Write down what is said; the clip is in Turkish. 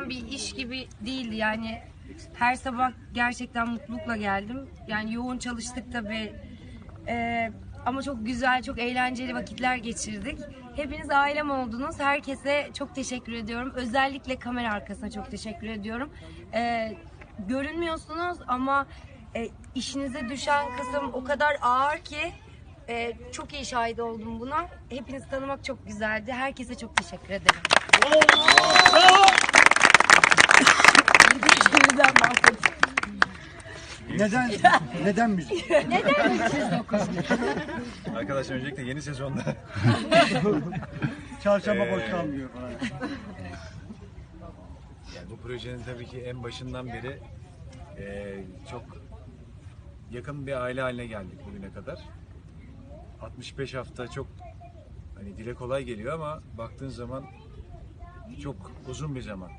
beklenen bir iş gibi değildi yani her sabah gerçekten mutlulukla geldim. Yani yoğun çalıştık tabii. Ee, ama çok güzel, çok eğlenceli vakitler geçirdik. Hepiniz ailem oldunuz. Herkese çok teşekkür ediyorum. Özellikle kamera arkasına çok teşekkür ediyorum. Ee, görünmüyorsunuz ama e, işinize düşen kısım o kadar ağır ki e, çok iyi şahit oldum buna. Hepinizi tanımak çok güzeldi. Herkese çok teşekkür ederim. Şimdiden Neden neden müzik? Arkadaşlar öncelikle yeni sezonda Çarşamba boş kalmıyor falan. yani bu projenin tabii ki en başından beri eee, çok yakın bir aile haline geldik bugüne kadar. 65 hafta çok hani dile kolay geliyor ama baktığın zaman çok uzun bir zaman.